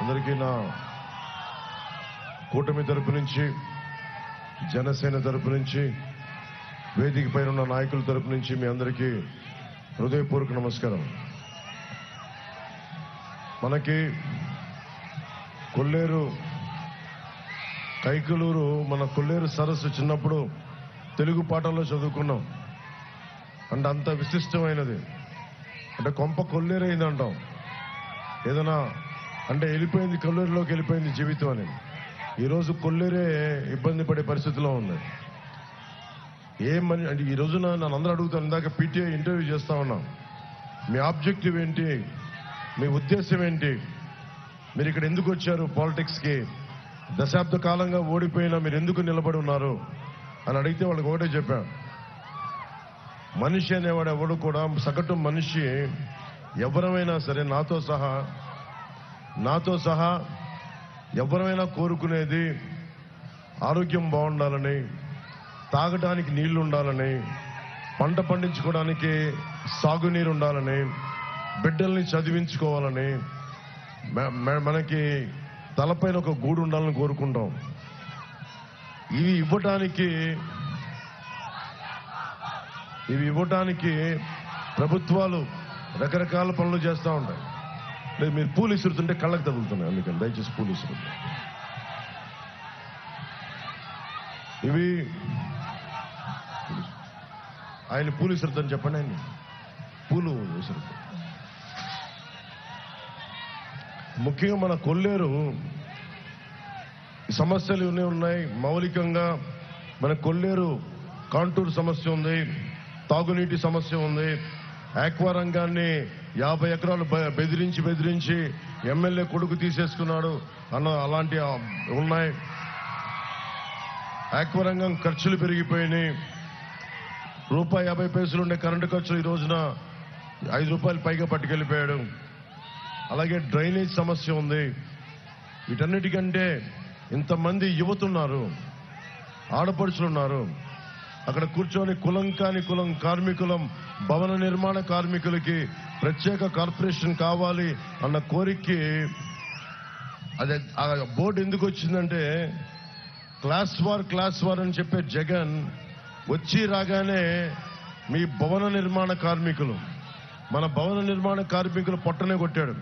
అందరికీ నా కూటమి తరపు నుంచి జనసేన తరపు నుంచి వేదిక పైన ఉన్న నాయకుల తరపు నుంచి మీ అందరికీ హృదయపూర్వక నమస్కారం. మనకి కొల్లేరు కైకలూరు మన కొల్లేరు సరస్సు చిన్నప్పుడు తెలుగు పాఠంలో చదువుకున్నాం. అంటే అంత విశిష్టమైనది. అంటే కొంప కొల్లేరైంది అంటాం ఏదైనా అంటే వెళ్ళిపోయింది కొల్లూరులోకి వెళ్ళిపోయింది జీవితం అని. ఈరోజు కొల్లూరే ఇబ్బంది పడే పరిస్థితిలో ఉంది. ఏం మని అంటే ఈ రోజున నన్ను అందరూ అడుగుతాను ఇందాక పీటీఐ ఇంటర్వ్యూ చేస్తా ఉన్నాం. మీ ఆబ్జెక్టివ్ ఏంటి? మీ ఉద్దేశం ఏంటి? మీరు ఇక్కడ ఎందుకు వచ్చారు పాలిటిక్స్కి? దశాబ్ద కాలంగా ఓడిపోయినా మీరు ఎందుకు నిలబడి ఉన్నారు? అని అడిగితే వాళ్ళకి ఒకటే చెప్పాను మనిషి అనేవాడు ఎవడు కూడా సగటు మనిషి ఎవరమైనా సరే నాతో సహా నాతో సహా ఎవరైనా కోరుకునేది ఆరోగ్యం బాగుండాలని తాగడానికి నీళ్ళు ఉండాలని పంట పండించుకోవడానికి సాగునీరు ఉండాలని బిడ్డల్ని చదివించుకోవాలని మ- మనకి తలపైన ఒక గూడు ఉండాలని కోరుకుంటాం. ఇవి ఇవ్వటానికి ఇవి ఇవ్వటానికి ప్రభుత్వాలు రకరకాల పనులు చేస్తూ ఉంటాయి. లేదు మీరు పూలు ఇసురుతుంటే కళ్ళకు తగులుతున్నాయి అందుకని దయచేసి పూలు ఇసురు ఇవి ఆయన పూలు ఇసురుతాను చెప్పండి ఆయన పూలు ఇసురు ముఖ్యంగా మన కొల్లేరు సమస్యలు ఇవన్నీ ఉన్నాయి? మౌలికంగా మన కొల్లేరు కాంటూర్ సమస్య ఉంది తాగునీటి సమస్య ఉంది ఆక్వా రంగాన్ని యాభై ఎకరాలు బెదిరించి బెదిరించి ఎమ్మెల్యే కొడుకు తీసేసుకున్నాడు అన్న అలాంటి ఉన్నాయి. ఆక్వరంగం ఖర్చులు పెరిగిపోయినాయి. రూపాయి యాభై పైసలు ఉండే కరెంటు ఖర్చులు ఈ రోజున ఐదు రూపాయలు పైగా పట్టుకెళ్ళిపోయాడు. అలాగే డ్రైనేజ్ సమస్య ఉంది. వీటన్నిటికంటే ఇంతమంది యువతున్నారు ఆడపడుచులు ఉన్నారు అక్కడ కూర్చొని కులం కాని కులం కార్మికులం భవన నిర్మాణ కార్మికులకి ప్రత్యేక కార్పొరేషన్ కావాలి అన్న కోరికకి అదే ఆ బోర్డు ఎందుకు వచ్చిందంటే క్లాస్ వార్ క్లాస్ వార్ అని చెప్పే జగన్ వచ్చి రాగానే మీ భవన నిర్మాణ కార్మికులు మన భవన నిర్మాణ కార్మికులు పొట్టనే కొట్టాడు.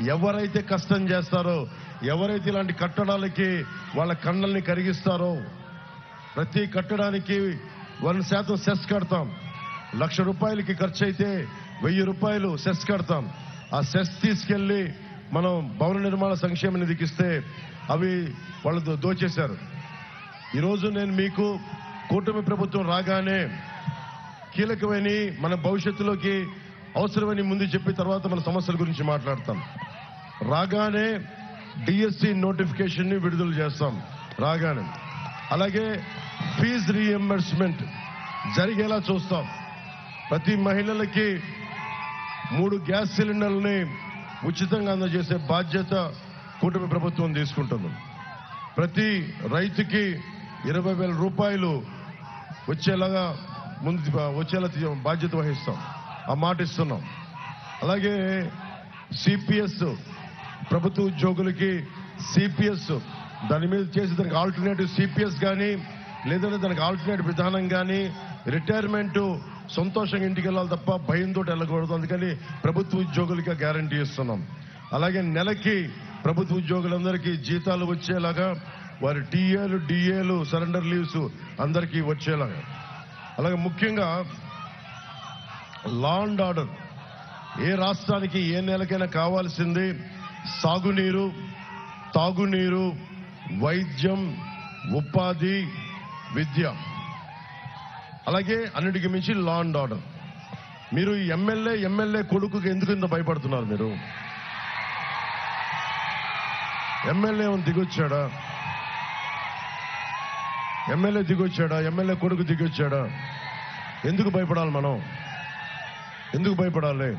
ఎవరైతే కష్టం చేస్తారో ఎవరైతే ఇలాంటి కట్టడాలకి వాళ్ళ కన్నల్ని కరిగిస్తారో ప్రతి కట్టడానికి వన్ శాతం సెస్ కడతాం. లక్ష రూపాయలకి ఖర్చు అయితే వెయ్యి రూపాయలు సెస్ కడతాం. ఆ సెస్ తీసుకెళ్ళి మనం భవన నిర్మాణ సంక్షేమ నిధికి ఇస్తే అవి వాళ్ళు దోచేశారు. ఈరోజు నేను మీకు కూటమి ప్రభుత్వం రాగానే కీలకమైన మన భవిష్యత్తులోకి అవసరమని ముందు చెప్పి తర్వాత మన సమస్యల గురించి మాట్లాడతాం. రాగానే డిఎస్సి నోటిఫికేషన్ని విడుదల చేస్తాం. రాగానే. అలాగే ఫీజు రీఎంబర్స్మెంట్ జరిగేలా చూస్తాం. ప్రతి మహిళలకి మూడు గ్యాస్ సిలిండర్లని ఉచితంగా అందజేసే బాధ్యత కూటమి ప్రభుత్వం తీసుకుంటుంది. ప్రతి రైతుకి ఇరవై వేల రూపాయలు వచ్చేలాగా ముందు వచ్చేలా బాధ్యత వహిస్తాం. ఆ మాట ఇస్తున్నాం. అలాగే సిపిఎస్ ప్రభుత్వ ఉద్యోగులకి సిపిఎస్ దాని మీద చేసి దానికి ఆల్టర్నేటివ్ సిపిఎస్ కానీ లేదంటే దానికి ఆల్టర్నేటివ్ విధానం కానీ రిటైర్మెంటు సంతోషంగా ఇంటికి వెళ్ళాలి తప్ప భయంతో వెళ్ళకూడదు. అందుకని ప్రభుత్వ ఉద్యోగులకి గ్యారంటీ ఇస్తున్నాం. అలాగే నెలకి ప్రభుత్వ ఉద్యోగులందరికీ జీతాలు వచ్చేలాగా వారి టీఏలు డిఏలు సరెండర్ లీవ్స్ అందరికీ వచ్చేలాగా. అలాగే ముఖ్యంగా లా అండ్ ఆర్డర్ ఏ రాష్ట్రానికి ఏ నెలకైనా కావాల్సింది సాగునీరు తాగునీరు వైద్యం ఉపాధి విద్య. అలాగే అన్నిటికీ మించి లా అండ్ ఆర్డర్ మీరు ఎమ్మెల్యే ఎమ్మెల్యే కొడుకుకి ఎందుకు ఇంత భయపడుతున్నారు మీరు? ఎమ్మెల్యే దిగొచ్చాడా? ఎమ్మెల్యే దిగొచ్చాడా? ఎమ్మెల్యే కొడుకు దిగొచ్చాడా? ఎందుకు భయపడాలి మనం? ఎందుకు భయపడాలి?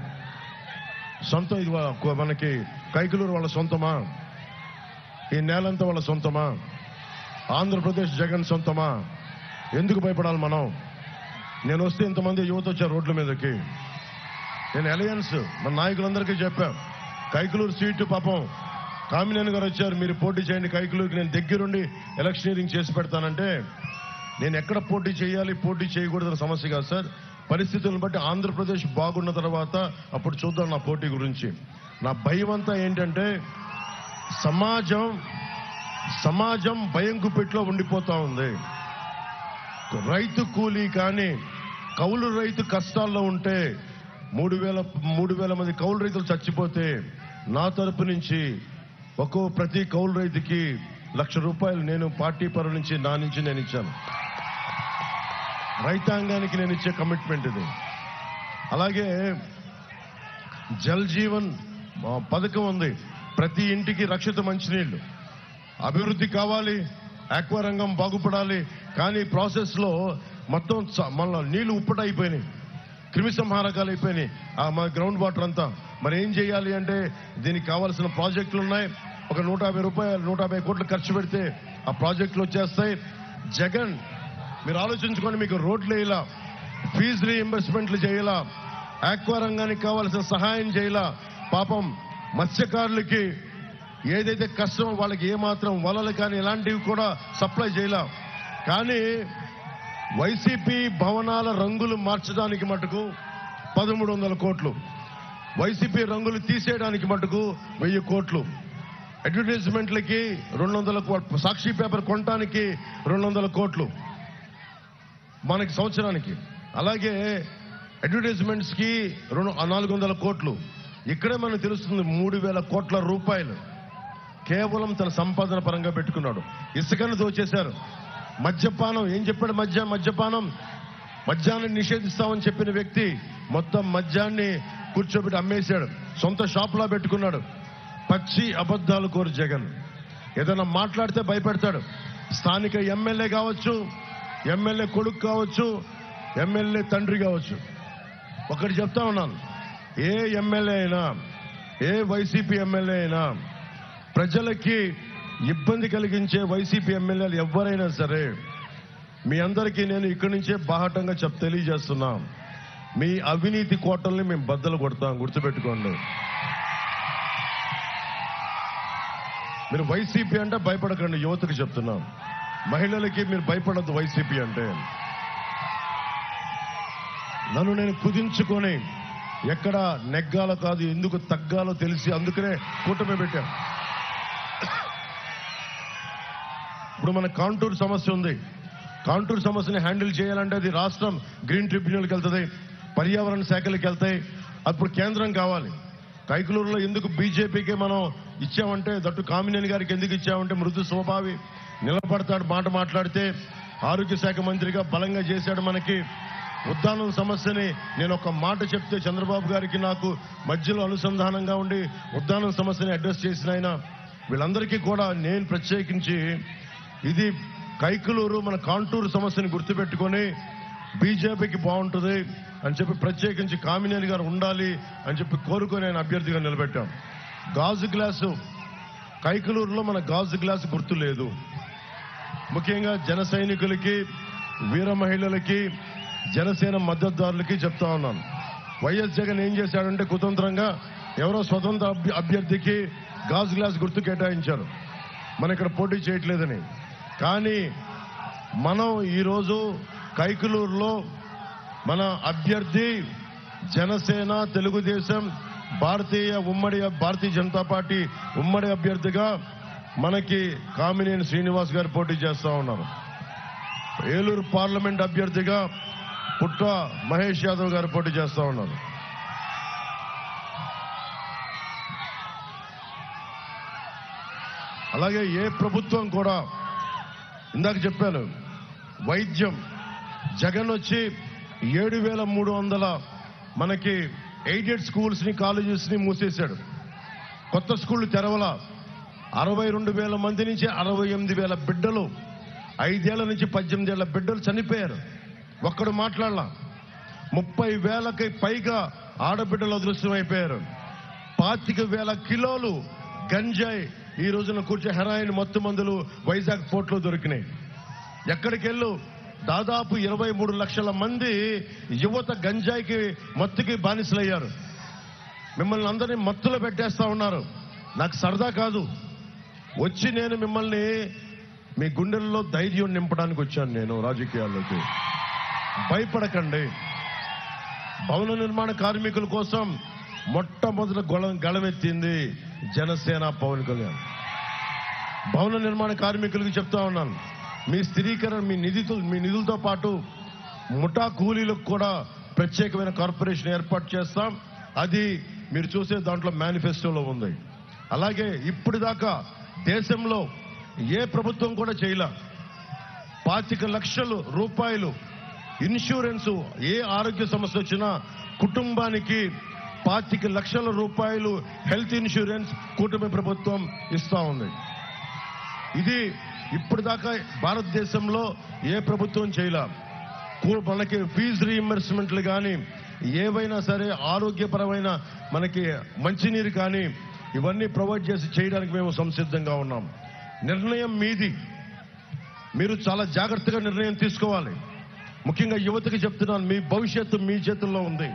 సొంతం ఇది మనకి కైకలూరు వాళ్ళ సొంతమా? ఈ నేలంతా వాళ్ళ సొంతమా? ఆంధ్రప్రదేశ్ జగన్ సొంతమా? ఎందుకు భయపడాలి మనం? నేను వస్తే ఇంతమంది యువత వచ్చారు రోడ్ల మీదకి. నేను అలయన్స్ మన నాయకులందరికీ చెప్పాం. కైకలూరు సీటు పాపం కామినేని గారు వచ్చారు. మీరు పోటీ చేయండి కైకులూరుకి. నేను దగ్గరుండి ఎలక్షనీరింగ్ చేసి పెడతానంటే నేను ఎక్కడ పోటీ చేయాలి పోటీ చేయకూడదని సమస్య కాదు సార్. పరిస్థితులను బట్టి ఆంధ్రప్రదేశ్ బాగున్న తర్వాత అప్పుడు చూద్దాం నా పోటీ గురించి. నా భయం అంతా ఏంటంటే సమాజం సమాజం భయం గుప్పిట్లో ఉండిపోతా ఉంది. రైతు కూలీ కానీ కౌలు రైతు కష్టాల్లో ఉంటే మూడు వేల మూడు వేల మంది కౌలు రైతులు చచ్చిపోతే నా తరపు నుంచి ఒక్కో ప్రతి కౌలు రైతుకి లక్ష రూపాయలు నేను పార్టీ పరం నుంచి నా నుంచి నేను ఇచ్చాను. రైతాంగానికి నేను ఇచ్చే కమిట్మెంట్ ఇది. అలాగే జల్ జీవన్ పథకం ఉంది. ప్రతి ఇంటికి రక్షిత మంచినీళ్ళు అభివృద్ధి కావాలి ఆక్వా రంగం బాగుపడాలి కానీ ప్రాసెస్లో మొత్తం మళ్ళీ నీళ్ళు ఉప్పటైపోయినాయి క్రిమి సంహారకాలు అయిపోయినాయి. ఆ మా గ్రౌండ్ వాటర్ అంతా. మరి ఏం చేయాలి అంటే దీనికి కావాల్సిన ప్రాజెక్టులు ఉన్నాయి. ఒక నూట యాభై రూపాయలు నూట యాభై కోట్లు ఖర్చు పెడితే ఆ ప్రాజెక్టులు వచ్చేస్తాయి. జగన్ మీరు ఆలోచించుకొని మీకు రోడ్లు వేయాల ఫీజు రీఇంబర్స్మెంట్లు చేయాల ఆక్వా రంగానికి కావాల్సిన సహాయం చేయాల. పాపం మత్స్యకారులకి ఏదైతే కష్టం వాళ్ళకి ఏమాత్రం వలలు కానీ ఇలాంటివి కూడా సప్లై చేయాల. కానీ వైసీపీ భవనాల రంగులు మార్చడానికి మటుకు పదమూడు వందల కోట్లు. వైసీపీ రంగులు తీసేయడానికి మటుకు వెయ్యి కోట్లు. అడ్వర్టైజ్మెంట్లకి రెండు వందల కో- సాక్షి పేపర్ కొనడానికి రెండు వందల కోట్లు. మనకి సంవత్సరానికి. అలాగే అడ్వర్టైజ్మెంట్స్కి రెండు నాలుగు వందల కోట్లు. ఇక్కడే మనకు తెలుస్తుంది మూడు వేల కోట్ల రూపాయలు. కేవలం తన సంపాదన పరంగా పెట్టుకున్నాడు. ఇసుకను దోచేశారు. మద్యపానం ఏం చెప్పాడు మద్య మద్యపానం? మద్యాన్ని నిషేధిస్తామని చెప్పిన వ్యక్తి మొత్తం మద్యాన్ని కూర్చోబెట్టి అమ్మేశాడు. సొంత షాప్లో పెట్టుకున్నాడు. పచ్చి అబద్ధాలు కోరు జగన్. ఏదైనా మాట్లాడితే భయపెడతాడు. స్థానిక ఎమ్మెల్యే కావచ్చు ఎమ్మెల్యే కొడుకు కావచ్చు ఎమ్మెల్యే తండ్రి కావచ్చు. ఒకటి చెప్తా ఉన్నాను. ఏ ఎమ్మెల్యే అయినా ఏ వైసీపీ ఎమ్మెల్యే అయినా ప్రజలకి ఇబ్బంది కలిగించే వైసీపీ ఎమ్మెల్యేలు ఎవరైనా సరే మీ అందరికీ నేను ఇక్కడి నుంచే బాహటంగా చెప్ తెలియజేస్తున్నా. మీ అవినీతి కోటల్ని మేము బద్దలు కొడతాం. గుర్తుపెట్టుకోండి. మీరు వైసీపీ అంటే భయపడకండి. యువతకు చెప్తున్నాం. మహిళలకి మీరు భయపడద్దు వైసీపీ అంటే. నన్ను నేను కుదించుకొని ఎక్కడ నెగ్గాలో కాదు ఎందుకు తగ్గాలో తెలిసి అందుకనే కూటమి పెట్టాను. ఇప్పుడు మన కాంటూర్ సమస్య ఉంది. కాంటూర్ సమస్యని హ్యాండిల్ చేయాలంటే అది రాష్ట్రం గ్రీన్ ట్రిబ్యునల్కి వెళ్తుంది పర్యావరణ శాఖలకు వెళ్తాయి అప్పుడు కేంద్రం కావాలి. కైకులూరులో ఎందుకు బీజేపీకి మనం ఇచ్చామంటే దట్టు కామినేని గారికి ఎందుకు ఇచ్చామంటే మృదు స్వభావి నిలబడతాడు మాట మాట్లాడితే ఆరోగ్య శాఖ మంత్రిగా బలంగా చేశాడు మనకి. ఉద్దానం సమస్యని నేను ఒక మాట చెప్తే చంద్రబాబు గారికి నాకు మధ్యలో అనుసంధానంగా ఉండి ఉద్దానం సమస్యని అడ్రస్ చేసిన ఆయన. వీళ్ళందరికీ కూడా నేను ప్రత్యేకించి ఇది కైకలూరు మన కాంటూరు సమస్యని గుర్తుపెట్టుకొని బీజేపీకి బాగుంటుంది అని చెప్పి ప్రత్యేకించి కామినేని గారు ఉండాలి అని చెప్పి కోరుకొని ఆయన అభ్యర్థిగా నిలబెట్టాం. గాజు గ్లాసు కైకలూరులో మన గాజు గ్లాసు గుర్తు లేదు. ముఖ్యంగా జన సైనికులకి వీర మహిళలకి జనసేన మద్దతుదారులకి చెప్తా ఉన్నాను. వైఎస్ జగన్ ఏం చేశాడంటే కుతంత్రంగా ఎవరో స్వతంత్ర అభ్య- అభ్యర్థికి గాజు గ్లాస్ గుర్తు కేటాయించారు. మన ఇక్కడ పోటీ చేయట్లేదని. కానీ మనం ఈరోజు కైకులూరులో మన అభ్యర్థి జనసేన తెలుగుదేశం భారతీయ ఉమ్మడి భారతీయ జనతా పార్టీ ఉమ్మడి అభ్యర్థిగా మనకి కామినేని శ్రీనివాస్ గారు పోటీ చేస్తా ఉన్నారు. ఏలూరు పార్లమెంట్ అభ్యర్థిగా పుట్ట మహేష్ యాదవ్ గారు పోటీ చేస్తా ఉన్నారు. అలాగే ఏ ప్రభుత్వం కూడా ఇందాక చెప్పాను వైద్యం. జగన్ వచ్చి ఏడు వేల మూడు వందల మనకి ఎయిడెడ్ స్కూల్స్ని కాలేజెస్ని మూసేశాడు. కొత్త స్కూళ్ళు తెరవల అరవై రెండు వేల మంది నుంచి అరవై ఎనిమిది వేల బిడ్డలు ఐదేళ్ళ నుంచి పద్దెనిమిది ఏళ్ళ బిడ్డలు చనిపోయారు. ఒక్కడు మాట్లాడలా. ముప్పై వేలకి పైగా ఆడబిడ్డలు అదృశ్యమైపోయారు. పాతిక వేల కిలోలు గంజాయి ఈ రోజున కూర్చో హెరాయిన్ మత్తు మందులు వైజాగ్ పోర్ట్లో దొరికినాయి. ఎక్కడికి వెళ్ళు దాదాపు ఇరవై మూడు లక్షల మంది యువత గంజాయికి మత్తుకి బానిసలయ్యారు. మిమ్మల్ని అందరినీ మత్తులో పెట్టేస్తా ఉన్నారు. నాకు సరదా కాదు. వచ్చి నేను మిమ్మల్ని మీ గుండెల్లో ధైర్యం నింపడానికి వచ్చాను నేను రాజకీయాల్లోకి. భయపడకండి. భవన నిర్మాణ కార్మికుల కోసం మొట్టమొదటి గొళం గళమెత్తింది జనసేన పవన్ కళ్యాణ్. భవన నిర్మాణ కార్మికులకు చెప్తా ఉన్నాను. మీ స్థిరీకరణ మీ నిధితో మీ నిధులతో పాటు ముఠా కూలీలకు కూడా ప్రత్యేకమైన కార్పొరేషన్ ఏర్పాటు చేస్తాం. అది మీరు చూసే దాంట్లో మేనిఫెస్టోలో ఉంది. అలాగే ఇప్పుడు దాకా దేశంలో ఏ ప్రభుత్వం కూడా చేయలే. పాతిక లక్షలు రూపాయలు ఇన్సూరెన్సు ఏ ఆరోగ్య సమస్య వచ్చినా కుటుంబానికి పాతిక లక్షల రూపాయలు హెల్త్ ఇన్సూరెన్స్ కూటమి ప్రభుత్వం ఇస్తా ఉంది. ఇది ఇప్పటిదాకా భారతదేశంలో ఏ ప్రభుత్వం చేయలే. కూ- మనకి ఫీజు రీఎంబర్స్మెంట్లు కానీ ఏవైనా సరే ఆరోగ్యపరమైన మనకి మంచినీరు కానీ ఇవన్నీ ప్రొవైడ్ చేసి చేయడానికి మేము సంసిద్ధంగా ఉన్నాం. నిర్ణయం మీది. మీరు చాలా జాగ్రత్తగా నిర్ణయం తీసుకోవాలి. ముఖ్యంగా యువతకి చెప్తున్నాను మీ భవిష్యత్తు మీ చేతుల్లో ఉంది.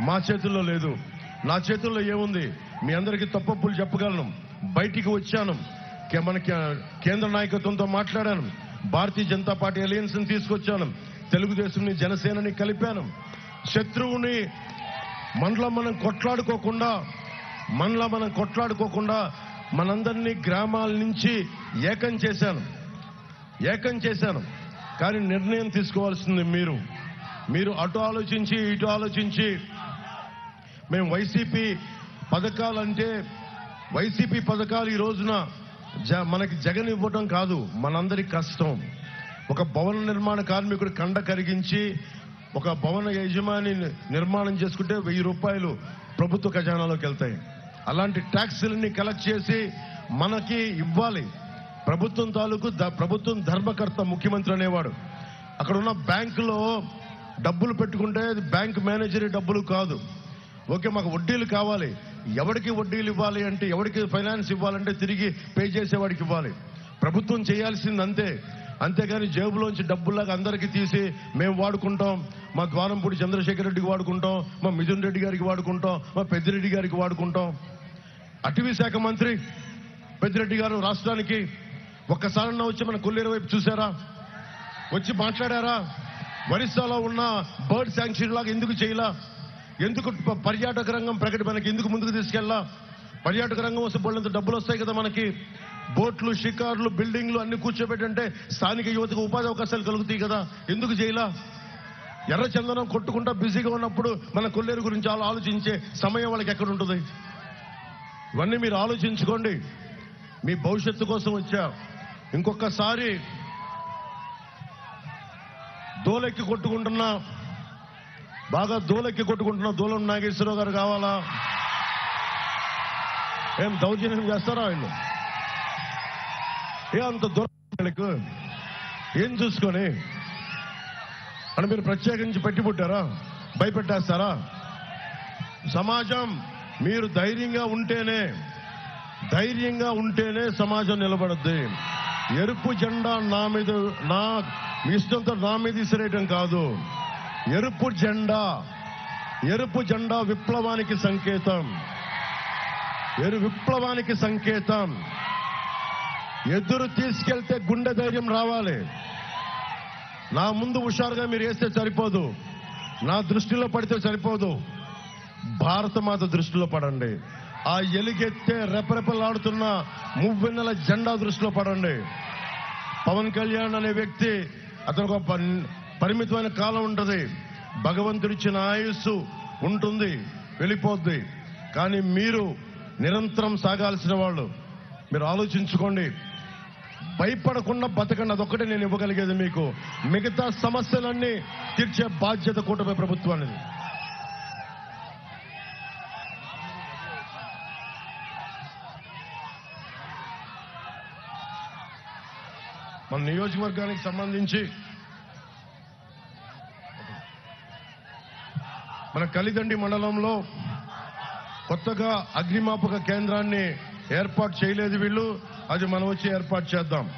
మా చేతుల్లో లేదు. నా చేతుల్లో ఏముంది? మీ అందరికీ తప్పప్పులు చెప్పగలను. బయటికి వచ్చాను. కే- మనకి కేంద్ర నాయకత్వంతో మాట్లాడాను. భారతీయ జనతా పార్టీ అలయన్స్ని తీసుకొచ్చాను. తెలుగుదేశంని జనసేనని కలిపాను. శత్రువుని మనలో మనం కొట్లాడుకోకుండా మనలో మనం కొట్లాడుకోకుండా మనందరినీ గ్రామాల నుంచి ఏకం చేశాను. ఏకం చేశాను. కానీ నిర్ణయం తీసుకోవాల్సింది మీరు. మీరు అటు ఆలోచించి ఇటు ఆలోచించి మేము వైసీపీ పథకాలంటే వైసీపీ పథకాలు ఈ రోజున జ- మనకి జగన్ ఇవ్వటం కాదు మనందరి కష్టం. ఒక భవన నిర్మాణ కార్మికుడు కండ కరిగించి ఒక భవన యజమాని నిర్మాణం చేసుకుంటే వెయ్యి రూపాయలు ప్రభుత్వ ఖజానాలోకి వెళ్తాయి. అలాంటి ట్యాక్సులన్నీ కలెక్ట్ చేసి మనకి ఇవ్వాలి. ప్రభుత్వం తాలూకు ప్రభుత్వం ధర్మకర్త ముఖ్యమంత్రి అనేవాడు. అక్కడ ఉన్న బ్యాంకులో డబ్బులు పెట్టుకుంటే బ్యాంక్ మేనేజర్ డబ్బులు కాదు. ఓకే మాకు వడ్డీలు కావాలి. ఎవరికి వడ్డీలు ఇవ్వాలి అంటే ఎవరికి ఫైనాన్స్ ఇవ్వాలంటే తిరిగి పే చేసేవాడికి ఇవ్వాలి. ప్రభుత్వం చేయాల్సింది అంతే అంతేగాని జేబులోంచి డబ్బులాగా అందరికీ తీసి మేము వాడుకుంటాం. మా ద్వారంపూడి చంద్రశేఖర్ రెడ్డికి వాడుకుంటాం. మా మిథున్ రెడ్డి గారికి వాడుకుంటాం. మా పెద్దిరెడ్డి గారికి వాడుకుంటాం. అటవీ శాఖ మంత్రి పెద్దిరెడ్డి గారు రాష్ట్రానికి ఒక్కసారన్నా వచ్చి మన కొల్లేరు వైపు చూసారా? వచ్చి మాట్లాడారా? ఒరిస్సాలో ఉన్న బర్డ్ శాంక్చురీ లాగా ఎందుకు చేయలా? ఎందుకు పర్యాటక రంగం ప్రకటి మనకి ఎందుకు ముందుకు తీసుకెళ్ళా? పర్యాటక రంగం వస్తే బోళ్ళంత డబ్బులు వస్తాయి కదా మనకి. బోట్లు షికార్లు బిల్డింగ్లు అన్ని కూర్చోబెట్టంటే స్థానిక యువతకు ఉపాధి అవకాశాలు కలుగుతాయి కదా. ఎందుకు చేయలా? ఎర్ర చందనం కొట్టుకుంటా బిజీగా ఉన్నప్పుడు మన కొల్లేరు గురించి అలా ఆలోచించే సమయం వాళ్ళకి ఎక్కడ ఉంటుంది? ఇవన్నీ మీరు ఆలోచించుకోండి. మీ భవిష్యత్తు కోసం వచ్చా. ఇంకొకసారి దోలెక్కి కొట్టుకుంటున్నా బాగా దూలెక్కి కొట్టుకుంటున్న దూలం నాగేశ్వరరావు గారు కావాలా? ఏం దౌర్జన్యం చేస్తారా వీళ్ళు ఏ అంత దూరం ఏం చూసుకొని? అని మీరు ప్రత్యేకించి పెట్టి పుట్టారా? భయపెట్టేస్తారా? సమాజం మీరు ధైర్యంగా ఉంటేనే ధైర్యంగా ఉంటేనే సమాజం నిలబడద్ది. ఎరుపు జెండా నా మీద నా మీ ఇష్టంతో నా మీద ఇసిరేయటం కాదు. ఎరుపు జెండా ఎరుపు జెండా విప్లవానికి సంకేతం. ఎరు విప్లవానికి సంకేతం. ఎదురు తీసుకెళ్తే గుండె ధైర్యం రావాలి. నా ముందు హుషారుగా మీరు వేస్తే సరిపోదు. నా దృష్టిలో పడితే సరిపోదు. భారత మాత దృష్టిలో పడండి. ఆ ఎలుగెత్తే రెపరెపలాడుతున్న మువ్వెన్నెల జెండా దృష్టిలో పడండి. పవన్ కళ్యాణ్ అనే వ్యక్తి అతను ఒక పరిమితమైన కాలం ఉంటుంది. భగవంతుడిచ్చిన ఆయుస్సు ఉంటుంది వెళ్ళిపోద్ది. కానీ మీరు నిరంతరం సాగాల్సిన వాళ్ళు మీరు ఆలోచించుకోండి. భయపడకుండా బతకండి అదొక్కటే నేను ఇవ్వగలిగేది మీకు. మిగతా సమస్యలన్నీ తీర్చే బాధ్యత కూటమి ప్రభుత్వానికి మన నియోజకవర్గానికి సంబంధించి మన కలిదండి మండలంలో కొత్తగా అగ్నిమాపక కేంద్రాన్ని ఏర్పాటు చేయలేదు వీళ్ళు. అది మనం వచ్చి ఏర్పాటు చేద్దాం.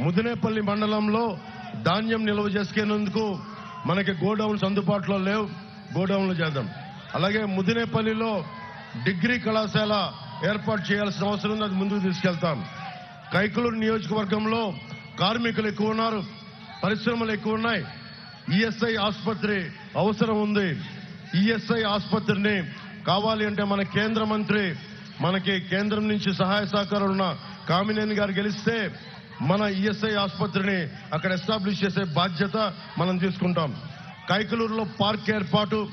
ముదినేపల్లి మండలంలో ధాన్యం నిల్వ చేసుకునేందుకు మనకి గోడౌన్స్ అందుబాటులో లేవు. గోడౌన్లు చేద్దాం. అలాగే ముదినేపల్లిలో డిగ్రీ కళాశాల ఏర్పాటు చేయాల్సిన అవసరం ఉంది. అది ముందుకు తీసుకెళ్తాం. కైకులూరు నియోజకవర్గంలో కార్మికులు ఎక్కువ ఉన్నారు. పరిశ్రమలు ఎక్కువ ఉన్నాయి. ఈఎస్ఐ ఆసుపత్రి అవసరం ఉంది. ఈఎస్ఐ ఆసుపత్రిని కావాలి అంటే మన కేంద్ర మంత్రి మనకి కేంద్రం నుంచి సహాయ సహకారాలు ఉన్న కామినేని గారు గెలిస్తే మన ఈఎస్ఐ ఆసుపత్రిని అక్కడ ఎస్టాబ్లిష్ చేసే బాధ్యత మనం తీసుకుంటాం. కైకలూరులో పార్క్ ఏర్పాటు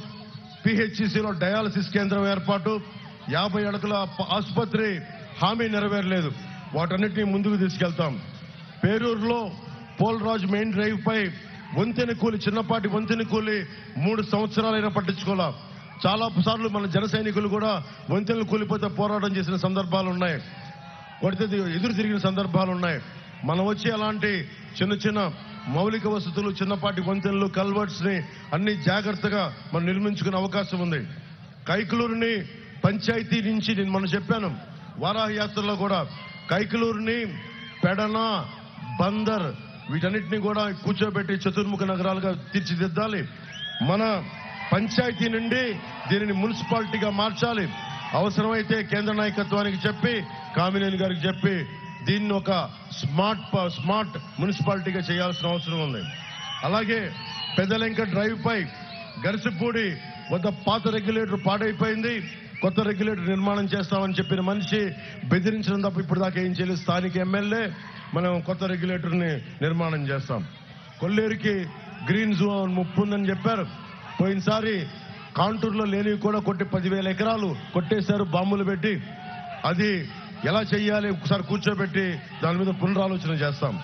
పిహెచ్సిలో డయాలసిస్ కేంద్రం ఏర్పాటు యాభై అడుగుల ఆసుపత్రి హామీ నెరవేరలేదు. వాటన్నిటిని ముందుకు తీసుకెళ్తాం. పేరూరులో పోల్రాజ్ మెయిన్ డ్రైవ్ పై వంతెన కూలి చిన్నపాటి వంతెన కూలి మూడు సంవత్సరాలైనా పట్టించుకోలే చాలా సార్లు మన జన సైనికులు కూడా వంతెనలు కూలిపోతే పోరాటం చేసిన సందర్భాలు ఉన్నాయి. కొడితే ఎదురు తిరిగిన సందర్భాలు ఉన్నాయి. మనం వచ్చి అలాంటి చిన్న చిన్న మౌలిక వసతులు చిన్నపాటి వంతెనలు కల్వర్ట్స్ని అన్ని జాగ్రత్తగా మనం నిర్మించుకునే అవకాశం ఉంది. కైకలూరుని పంచాయతీ నుంచి నేను మనం చెప్పాను. వారాహ యాత్రలో కూడా కైకలూరుని పెడన బందర్ వీటన్నిటిని కూడా కూర్చోబెట్టి చతుర్ముఖ నగరాలుగా తీర్చిదిద్దాలి. మన పంచాయతీ నుండి దీనిని మున్సిపాలిటీగా మార్చాలి. అవసరమైతే కేంద్ర నాయకత్వానికి చెప్పి కామినేని గారికి చెప్పి దీన్ని ఒక స్మార్ట్ ప- స్మార్ట్ మున్సిపాలిటీగా చేయాల్సిన అవసరం ఉంది. అలాగే పెదలెంక డ్రైవ్ పై గరిసిపూడి వద్ద పాత రెగ్యులేటర్ పాడైపోయింది. కొత్త రెగ్యులేటర్ నిర్మాణం చేస్తామని చెప్పిన మనిషి బెదిరించడం తప్ప ఇప్పుడు దాకా ఏం చేయలేదు. స్థానిక ఎమ్మెల్యే మనం కొత్త రెగ్యులేటర్ని నిర్మాణం చేస్తాం. కొల్లేరుకి గ్రీన్ జోన్ ముప్పు ఉందని చెప్పారు. పోయినసారి కాంటూర్లో లేనివి కూడా కొట్టి పదివేల ఎకరాలు కొట్టేశారు బాంబులు పెట్టి. అది ఎలా చేయాలి ఒకసారి కూర్చోబెట్టి దాని మీద పునరాలోచన చేస్తాం.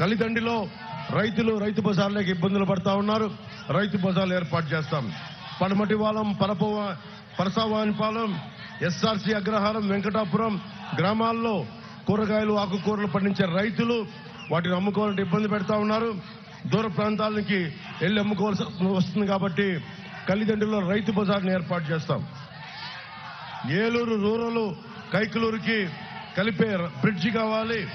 కలిదండిలో రైతులు రైతు బజార్లకు ఇబ్బందులు పడతా ఉన్నారు. రైతు బజార్లు ఏర్పాటు చేస్తాం. పడమటివాలం పరపవ పరసావానిపాలెం ఎస్ఆర్సీ అగ్రహారం వెంకటాపురం గ్రామాల్లో కూరగాయలు ఆకుకూరలు పండించే రైతులు వాటిని అమ్ముకోవాలంటే ఇబ్బంది పెడతా ఉన్నారు. దూర ప్రాంతాలకి వెళ్ళి అమ్ముకోవాల్సి వస్తుంది కాబట్టి తల్లిదండ్రుల్లో రైతు బజార్ని ఏర్పాటు చేస్తాం. ఏలూరు రూరల్ కైకలూరుకి కలిపే బ్రిడ్జి కావాలి.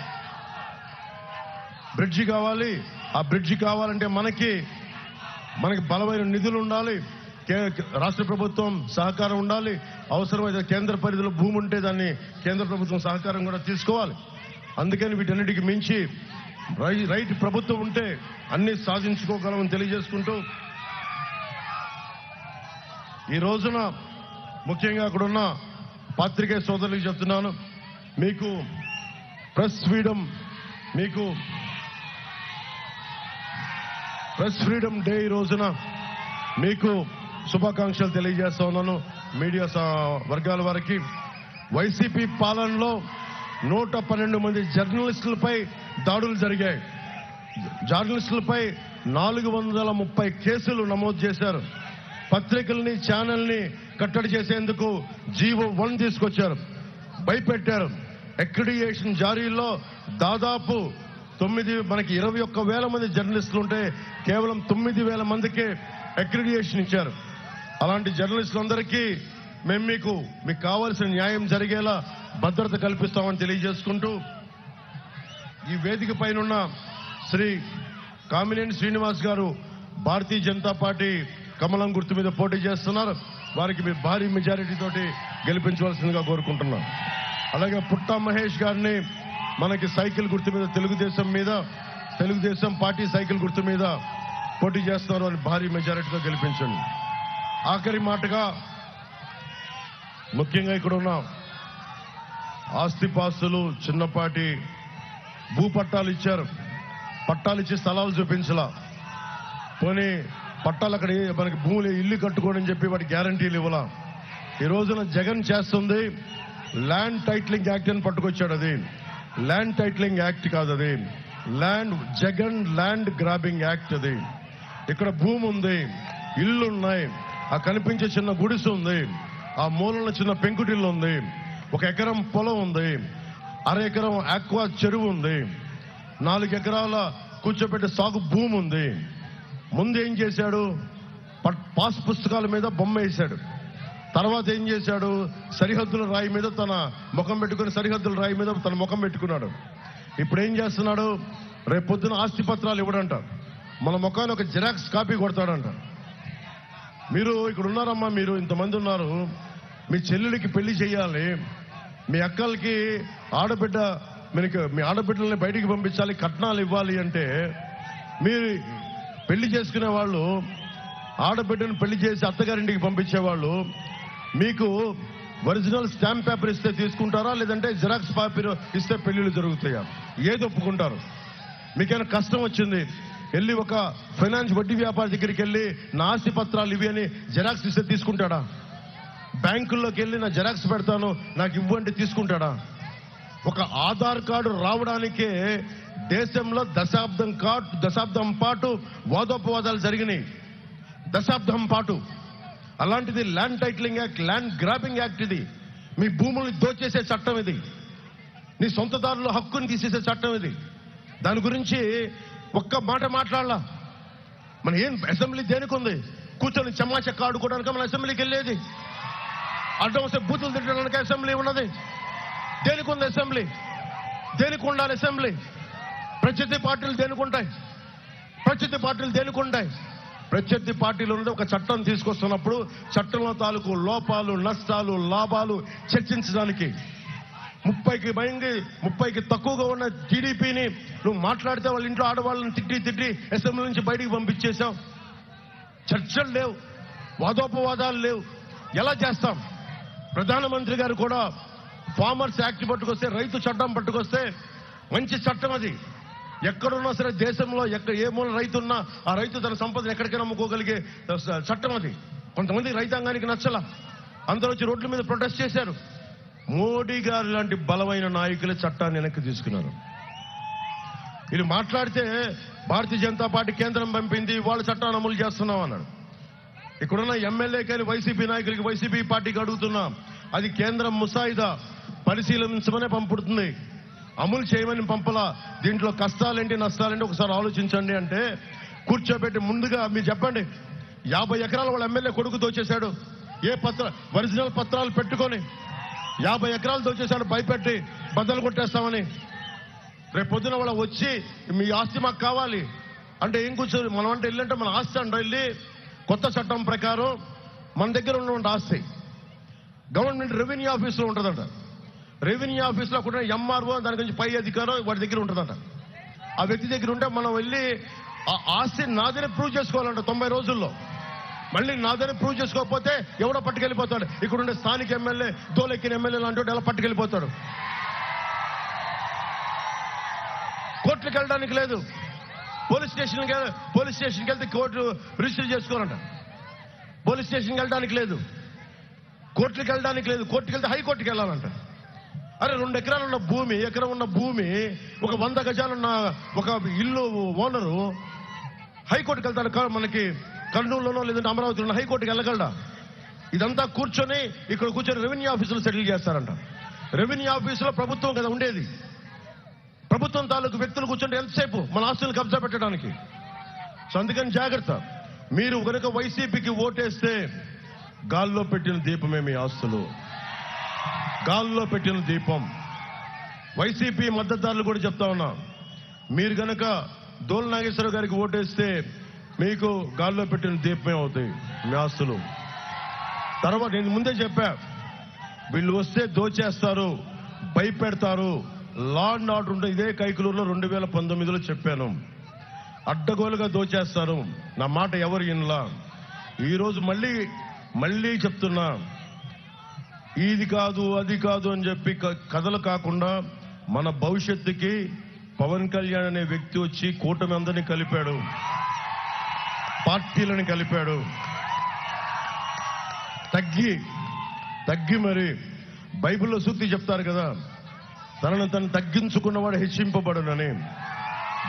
బ్రిడ్జి కావాలి. ఆ బ్రిడ్జి కావాలంటే మనకి మనకి బలమైన నిధులు ఉండాలి. రాష్ట్ర ప్రభుత్వం సహకారం ఉండాలి. అవసరమైతే కేంద్ర పరిధిలో భూమి ఉంటే దాన్ని కేంద్ర ప్రభుత్వం సహకారం కూడా తీసుకోవాలి. అందుకని వీటన్నిటికి మించి రై- రైట్ ప్రభుత్వం ఉంటే అన్ని సాధించుకోగలమని తెలియజేసుకుంటూ ఈ రోజున ముఖ్యంగా అక్కడున్న పాత్రికేయ సోదరులకు చెప్తున్నాను. మీకు ప్రెస్ ఫ్రీడమ్ మీకు ప్రెస్ ఫ్రీడమ్ డే ఈ రోజున మీకు శుభాకాంక్షలు తెలియజేస్తా ఉన్నాను మీడియా వర్గాల వారికి. వైసీపీ పాలనలో నూట పన్నెండు మంది జర్నలిస్టులపై దాడులు జరిగాయి. జర్నలిస్టులపై నాలుగు వందల ముప్పై కేసులు నమోదు చేశారు. పత్రికల్ని ఛానల్ని కట్టడి చేసేందుకు జీవో వన్ తీసుకొచ్చారు. భయపెట్టారు. అక్రిడియేషన్ జారీలో దాదాపు తొమ్మిది మనకి ఇరవై ఒక్క వేల మంది జర్నలిస్టులు ఉంటే కేవలం తొమ్మిది వేల మందికే అక్రిడియేషన్ ఇచ్చారు. అలాంటి జర్నలిస్టులందరికీ మేము మీకు మీకు కావాల్సిన న్యాయం జరిగేలా భద్రత కల్పిస్తామని తెలియజేసుకుంటూ ఈ వేదిక పైన శ్రీ కామినేని శ్రీనివాస్ గారు భారతీయ జనతా పార్టీ కమలం గుర్తు మీద పోటీ చేస్తున్నారు. వారికి మీరు భారీ మెజారిటీతోటి గెలిపించవలసిందిగా కోరుకుంటున్నాం. అలాగే పుట్టా మహేష్ గారిని మనకి సైకిల్ గుర్తు మీద తెలుగుదేశం మీద తెలుగుదేశం పార్టీ సైకిల్ గుర్తు మీద పోటీ చేస్తున్నారు. అని భారీ మెజారిటీతో గెలిపించండి. ఆఖరి మాటగా ముఖ్యంగా ఇక్కడ ఉన్న ఆస్తిపాస్తులు చిన్నపాటి భూ పట్టాలు ఇచ్చారు. పట్టాలు ఇచ్చి స్థలాలు చూపించలా. పోనీ పట్టాలు అక్కడ మనకి భూములు ఇల్లు కట్టుకోని చెప్పి వాటి గ్యారంటీలు ఇవ్వలా. ఈ రోజున జగన్ చేస్తుంది ల్యాండ్ టైట్లింగ్ యాక్ట్ అని పట్టుకొచ్చాడు అది. ల్యాండ్ టైట్లింగ్ యాక్ట్ కాదు అది. Land Jagan land grabbing act అది. ఇక్కడ భూమి ఉంది ఇల్లు ఉన్నాయి ఆ కనిపించే చిన్న గుడిసె ఉంది. ఆ మూలలో చిన్న పెంకుటిల్లు ఉంది. ఒక ఎకరం పొలం ఉంది. అర ఎకరం ఆక్వా చెరువు ఉంది. నాలుగు ఎకరాల కూర్చోబెట్టే సాగు భూమి ఉంది. ముందు ఏం చేశాడు? పట్- పాస్ పుస్తకాల మీద బొమ్మ వేశాడు. తర్వాత ఏం చేశాడు? సరిహద్దుల రాయి మీద తన ముఖం పెట్టుకుని సరిహద్దుల రాయి మీద తన ముఖం పెట్టుకున్నాడు. ఇప్పుడు ఏం చేస్తున్నాడు? రేపు పొద్దున ఆస్తి పత్రాలు ఇవ్వడంట. మన ముఖాన్ని ఒక జిరాక్స్ కాపీ కొడతాడంట. మీరు ఇక్కడ ఉన్నారమ్మా మీరు ఇంతమంది ఉన్నారు. మీ చెల్లెలికి పెళ్ళి చేయాలి. మీ అక్కలకి ఆడబిడ్డ మీకు మీ ఆడబిడ్డల్ని బయటికి పంపించాలి కట్నాలు ఇవ్వాలి అంటే మీరు పెళ్ళి చేసుకునే వాళ్ళు ఆడబిడ్డను పెళ్ళి చేసి అత్తగారింటికి పంపించేవాళ్ళు మీకు ఒరిజినల్ స్టాంప్ పేపర్ ఇస్తే తీసుకుంటారా? లేదంటే జిరాక్స్ పేపర్ ఇస్తే పెళ్ళిళ్ళు జరుగుతాయా? ఏది ఒప్పుకుంటారు? మీకైనా కష్టం వచ్చింది? వెళ్ళి ఒక ఫైనాన్స్ వడ్డీ వ్యాపారి దగ్గరికి వెళ్ళి నా ఆస్తి పత్రాలు ఇవి అని జెరాక్స్ ఇస్తే తీసుకుంటాడా? బ్యాంకుల్లోకి వెళ్ళి నా జెరాక్స్ పెడతాను నాకు ఇవ్వండి తీసుకుంటాడా? ఒక ఆధార్ కార్డు రావడానికే దేశంలో దశాబ్దం కాటు దశాబ్దం పాటు వాదోపవాదాలు జరిగినాయి. దశాబ్దం పాటు. అలాంటిది land titling act land grabbing act ఇది. మీ భూముల్ని దోచేసే చట్టం ఇది. నీ సొంతదారుల హక్కుని తీసేసే చట్టం ఇది. దాని గురించి ఒక్క మాట మాట్లాడలా. మన ఏం అసెంబ్లీ దేనికి ఉంది కూర్చొని చెమ్మా ఆడుకోవడానికి మన అసెంబ్లీకి వెళ్ళేది? అడ్డం వస్తే బూతులు తిట్టడానికి అసెంబ్లీ ఉన్నది? దేనికి ఉంది అసెంబ్లీ? దేనికి ఉండాలి అసెంబ్లీ? ప్రత్యర్థి పార్టీలు దేనికి ఉంటాయి ప్రత్యర్థి పార్టీలు దేనికి ఉంటాయి ప్రత్యర్థి పార్టీలు ఉన్నది ఒక చట్టం తీసుకొస్తున్నప్పుడు చట్టంలో తాలూకు లోపాలు నష్టాలు లాభాలు చర్చించడానికి ముప్పైకి భయంగి ముప్పైకి తక్కువగా ఉన్న టీడీపీని నువ్వు మాట్లాడితే వాళ్ళ ఇంట్లో ఆడవాళ్ళని తిట్టి తిట్టి అసెంబ్లీ నుంచి బయటికి పంపించేశావు. చర్చలు లేవు వాదోపవాదాలు లేవు. ఎలా చేస్తాం? ప్రధానమంత్రి గారు కూడా ఫార్మర్స్ యాక్ట్ పట్టుకొస్తే రైతు చట్టం పట్టుకొస్తే మంచి చట్టం అది. ఎక్కడున్నా సరే దేశంలో ఎక్కడ ఏ మూల రైతు ఉన్నా ఆ రైతు తన సంపదను ఎక్కడికైనా అమ్ముకోగలిగే చట్టం అది. కొంతమంది రైతాంగానికి నచ్చల. అందరూ వచ్చి రోడ్ల మీద ప్రొటెస్ట్ చేశారు. మోడీ గారు లాంటి బలమైన నాయకులే చట్టాన్ని వెనక్కి తీసుకున్నారు. ఇది మాట్లాడితే భారతీయ జనతా పార్టీ కేంద్రం పంపింది వాళ్ళ చట్టాన్ని అమలు చేస్తున్నాం అన్నాడు. ఇక్కడున్న ఎమ్మెల్యే కానీ వైసీపీ నాయకులకి వైసీపీ పార్టీకి అడుగుతున్నాం. అది కేంద్రం ముసాయిదా పరిశీలించమనే పంపుతుంది. అమలు చేయమని పంపలా. దీంట్లో కష్టాలేంటి నష్టాలేంటి ఒకసారి ఆలోచించండి అంటే కూర్చోబెట్టి ముందుగా మీరు చెప్పండి. యాభై ఎకరాల వాళ్ళ ఎమ్మెల్యే కొడుకు దోచేశాడు ఏ పత్ర ఒరిజినల్ పత్రాలు పెట్టుకొని యాభై ఎకరాలు దోచేశాడు భయపెట్టి బద్దలు కొట్టేస్తామని. రేపు పొద్దున వాళ్ళ వచ్చి మీ ఆస్తి మాకు కావాలి. అంటే ఏం కూర్చోరు? మనం అంటే వెళ్ళంటే మన ఆస్తి అంట వెళ్ళి కొత్త చట్టం ప్రకారం మన దగ్గర ఉన్నటువంటి ఆస్తి. గవర్నమెంట్ రెవెన్యూ ఆఫీస్లో ఉంటుందంట. రెవెన్యూ ఆఫీస్లో కూడా ఎంఆర్ఓ దాని గురించి పై అధికారం వాడి దగ్గర ఉంటుందంట. ఆ వ్యక్తి దగ్గర ఉంటే మనం వెళ్ళి ఆ ఆస్తి నాదని ప్రూవ్ చేసుకోవాలంట తొంభై రోజుల్లో. మళ్ళీ నాదని ప్రూవ్ చేసుకోకపోతే ఎవడో పట్టుకెళ్ళిపోతాడు. ఇక్కడుండే స్థానిక ఎమ్మెల్యే దోలెక్కిన ఎమ్మెల్యే లాంటి ఎలా పట్టుకెళ్ళిపోతాడు? కోర్టులకు వెళ్ళడానికి లేదు. పోలీస్ స్టేషన్కి పోలీస్ స్టేషన్కి వెళ్తే కోర్టు రిజిస్టర్ చేసుకోవాలంట. పోలీస్ స్టేషన్కి వెళ్ళడానికి లేదు. కోర్టులకు వెళ్ళడానికి లేదు. కోర్టుకి వెళ్తే హైకోర్టుకి వెళ్ళాలంట. అరే రెండు ఎకరాలు ఉన్న భూమి ఎకరం ఉన్న భూమి ఒక వంద గజాలున్న ఒక ఇల్లు ఓనరు హైకోర్టుకి వెళ్తాడు. మనకి కర్నూలులోనో లేదంటే అమరావతిలోనో హైకోర్టుకి వెళ్ళగలడా? ఇదంతా కూర్చొని ఇక్కడ కూర్చొని రెవెన్యూ ఆఫీసులు సెటిల్ చేస్తారంట. రెవెన్యూ ఆఫీసులో ప్రభుత్వం కదా ఉండేది. ప్రభుత్వం తాలూకు వ్యక్తులు కూర్చుంటే ఎంతసేపు మన ఆస్తులు కబ్జా పెట్టడానికి? సో అందుకని జాగ్రత్త. మీరు కనుక వైసీపీకి ఓటేస్తే గాల్లో పెట్టిన దీపమే మీ ఆస్తులు. గాల్లో పెట్టిన దీపం. వైసీపీ మద్దతుదారులు కూడా చెప్తా ఉన్నా. మీరు కనుక దోల్ నాగేశ్వర గారికి ఓటేస్తే మీకు గాల్లో పెట్టిన దీపమే అవుతాయి మీ ఆస్తులు. తర్వాత నేను ముందే చెప్పా వీళ్ళు వస్తే దోచేస్తారు భయపెడతారు. లా అండ్ ఆర్డర్ ఉంటే ఇదే కైకులూరులో రెండు వేల పంతొమ్మిదిలో చెప్పాను. అడ్డగోలుగా దోచేస్తారు. నా మాట ఎవరు ఇన్లా ఈరోజు మళ్ళీ మళ్ళీ చెప్తున్నా. ఇది కాదు అది కాదు అని చెప్పి క- కథలు కాకుండా మన భవిష్యత్తుకి పవన్ కళ్యాణ్ అనే వ్యక్తి వచ్చి కూటమి అందరినీ కలిపాడు. పార్టీలను కలిపాడు. తగ్గి తగ్గి మరి బైబిల్లో సూక్తి చెప్తారు కదా తనను తను తగ్గించుకున్నవాడు హెచ్చింపబడునని.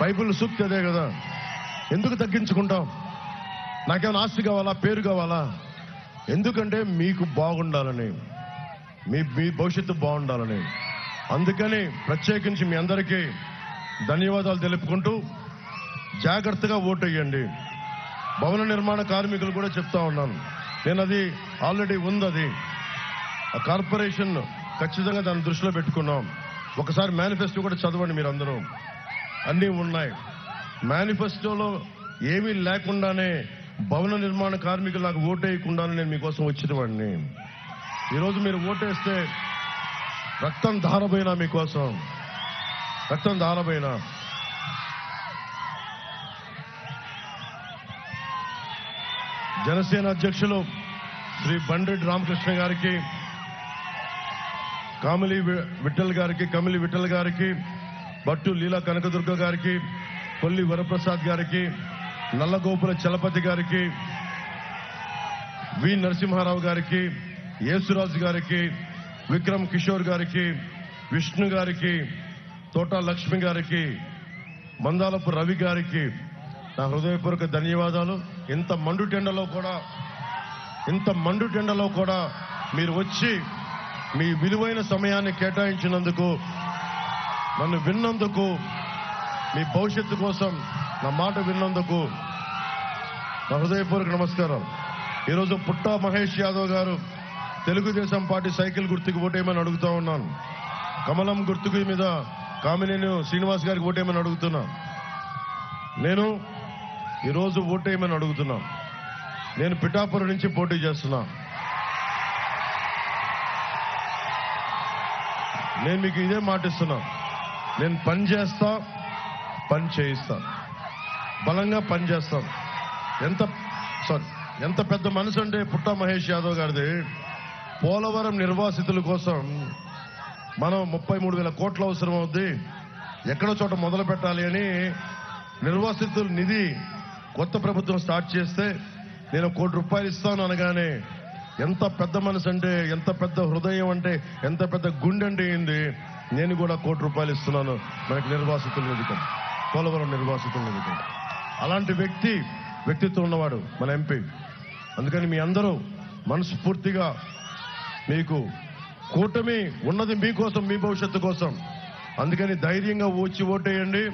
బైబిల్ సూక్తి అదే కదా ఎందుకు తగ్గించుకుంటాం? నాకేమైనా ఆస్తి కావాలా పేరు కావాలా? ఎందుకంటే మీకు బాగుండాలని మీ మీ భవిష్యత్తు బాగుండాలని. అందుకని ప్రత్యేకించి మీ అందరికీ ధన్యవాదాలు తెలుపుకుంటూ జాగ్రత్తగా ఓటు వేయండి భవన నిర్మాణ కార్మికులు కూడా చెప్తా ఉన్నాను. నేను అది ఆల్రెడీ ఉంది అది. ఆ కార్పొరేషన్ ఖచ్చితంగా దాన్ని దృష్టిలో పెట్టుకున్నాం. ఒకసారి మేనిఫెస్టో కూడా చదవండి మీరు అందరూ అన్నీ ఉన్నాయి. మేనిఫెస్టోలో ఏమీ లేకుండానే భవన నిర్మాణ కార్మికులు నాకు ఓటేయకుండానే నేను మీకోసం వచ్చిన వాడిని ఈరోజు మీరు ఓటేస్తే రక్తం ధారపోయినా మీకోసం. రక్తం ధారపోయినా జనసేన అధ్యక్షులు శ్రీ బండ్రెడ్డి రామకృష్ణ గారికి కామిలి విఠల్ గారికి కమిలి విఠల్ గారికి భట్టు లీలా కనకదుర్గ గారికి కొల్లి వరప్రసాద్ గారికి నల్లగోపుల చలపతి గారికి వి నరసింహారావు గారికి యేసురాజు గారికి విక్రమ్ కిషోర్ గారికి విష్ణు గారికి తోట లక్ష్మి గారికి మందాలపు రవి గారికి నా హృదయపూర్వక ధన్యవాదాలు. ఇంత మండుటెండలో కూడా ఇంత మండుటెండలో కూడా మీరు వచ్చి మీ విలువైన సమయాన్ని కేటాయించినందుకు నన్ను విన్నందుకు మీ భవిష్యత్తు కోసం నా మాట విన్నందుకు నా హృదయపూర్వక నమస్కారం. ఈరోజు పుట్టా మహేష్ యాదవ్ గారు తెలుగుదేశం పార్టీ సైకిల్ గుర్తుకు ఓటేయమని అడుగుతా ఉన్నాను. కమలం గుర్తుకు మీద కామినేని శ్రీనివాస్ గారికి ఓటేయమని అడుగుతున్నా. నేను ఈరోజు ఓటేయమని అడుగుతున్నాం. నేను పిఠాపురం నుంచి పోటీ చేస్తున్నా. నేను మీకు ఇదే మాటిస్తున్నా నేను పని చేస్తా పని చేయిస్తా. బలంగా పని చేస్తాం. ఎంత సారీ ఎంత పెద్ద మనసు అంటే పుట్ట మహేష్ యాదవ్ గారిది. పోలవరం నిర్వాసితుల కోసం మనం ముప్పై మూడు వేల కోట్ల అవసరం అవుద్ది ఎక్కడో చోట మొదలు పెట్టాలి అని నిర్వాసితుల నిధి కొత్త ప్రభుత్వం స్టార్ట్ చేస్తే నేను కోటి రూపాయలు ఇస్తాను అనగానే ఎంత పెద్ద మనసు అంటే ఎంత పెద్ద హృదయం అంటే ఎంత పెద్ద గుండె అంటే ఏంది? నేను కూడా కోటి రూపాయలు ఇస్తున్నాను. మనకి నిర్వాసితుల నిధికి. పోలవరం నిర్వాసితుల నిధికి. అలాంటి వ్యక్తి వ్యక్తిత్వం ఉన్నవాడు మన ఎంపీ. అందుకని మీ అందరూ మనస్ఫూర్తిగా మీకు కూటమి ఉన్నది మీకోసం మీ భవిష్యత్తు కోసం. అందుకని ధైర్యంగా వచ్చి ఓటేయండి.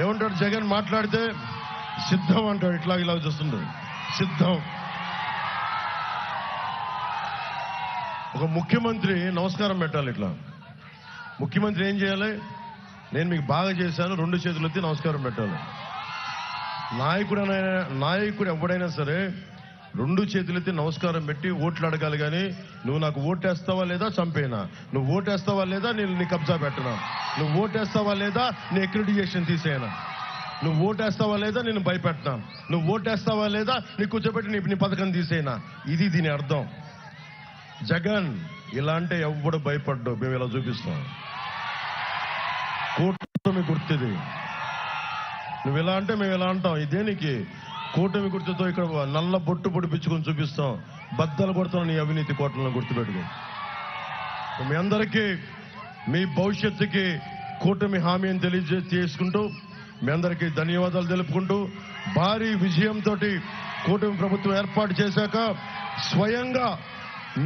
ఏమంటాడు జగన్ మాట్లాడితే సిద్ధం అంటాడు. ఇట్లా ఇలా చూస్తుంటాడు సిద్ధం. ఒక ముఖ్యమంత్రి నమస్కారం పెట్టాలి ఇట్లా. ముఖ్యమంత్రి ఏం చేయాలి? నేను మీకు బాగా చేశాను రెండు చేతులు ఎత్తి నమస్కారం పెట్టాలి. నాయకుడు నాయకుడు ఎవడైనా సరే రెండు చేతులెత్తి నమస్కారం పెట్టి ఓట్లు అడగాలి కానీ నువ్వు నాకు ఓటేస్తావా లేదా? చంపేనా. నువ్వు ఓటేస్తావా లేదా? నేను నీ కబ్జా పెట్టనా. నువ్వు ఓటేస్తావా లేదా? నీ అక్రిడిటేషన్ తీసేయనా. నువ్వు ఓటేస్తావా లేదా? నేను భయపెట్టనా నువ్వు ఓటేస్తావా లేదా? నీ కూర్చోబెట్టి నీ నీ పథకం తీసేయనా. ఇది దీని అర్థం. జగన్ ఇలా అంటే ఎవ్వడు భయపడ్డు. మేము ఇలా చూపిస్తాం. కూటమి గుర్తిది. నువ్వు ఇలా అంటే మేము ఇలా అంటాం. ఇదేనికి కూటమి గుర్తుతో ఇక్కడ నల్ల బొట్టు పొడిపించుకొని చూపిస్తాం. బద్దలు కొడుతున్న నీ అవినీతి కోటలను గుర్తుపెట్టుకో. మీ అందరికీ మీ భవిష్యత్తుకి కూటమి హామీని తెలియజే చేసుకుంటూ మీ అందరికీ ధన్యవాదాలు తెలుపుకుంటూ భారీ విజయంతో కూటమి ప్రభుత్వం ఏర్పాటు చేశాక స్వయంగా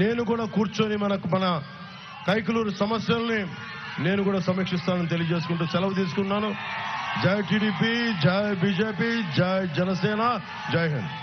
నేను కూడా కూర్చొని మనకు మన కైకులూరు సమస్యల్ని నేను కూడా సమీక్షిస్తానని తెలియజేసుకుంటూ సెలవు తీసుకున్నాను. జై టీడీపీ జై బీజేపీ జై జనసేన జై హింద్